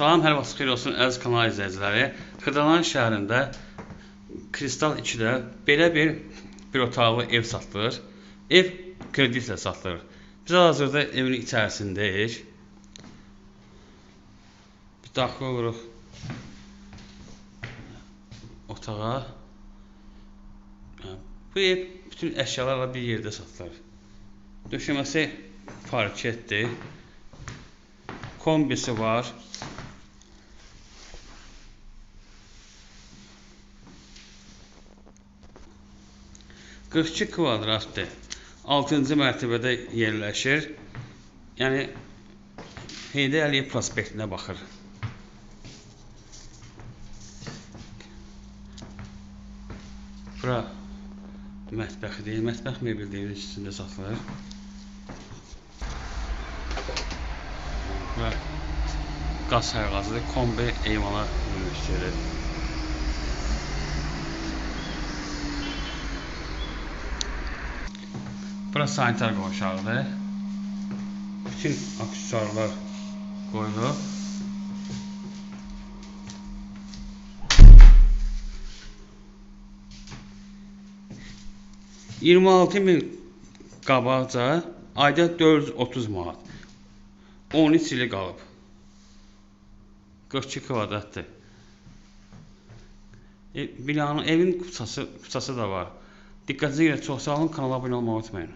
Salam, hər vaxt xeyir olsun əziz kanal izləyiciləri. Xırdalan şəhərində Kristal 2-də belə bir bir otaqlı ev satılır. Ev kreditlə satılır. Biz hazırda evin içərisindəyik. Bir daxil oluruq otağa. Bu ev bütün əşyalarla bir yerdə satılır. Döşəməsi parketdir. Kombisi var. 42 kvadratdır. 6-cı mərtəbədə yerləşir. Yəni Heydər Əliyev prospektinə baxır. Bura mətbəxidir. Mətbəx mebellərinin içində saxlanır. Bura qaz hərqazıdır. Kombi eyvana yönəlticidir. Bura sanitar qovşağıdır. Bütün aksesuarlar qoyulub. Yirmi altı min qabaqca ayda 430 manat. 13 ili qalıb. 42 kvadratdır. E, binanın evin kutsası, kutsası da var. Dikkatinizi yine sosyal kanalı abone olmayı unutmayın.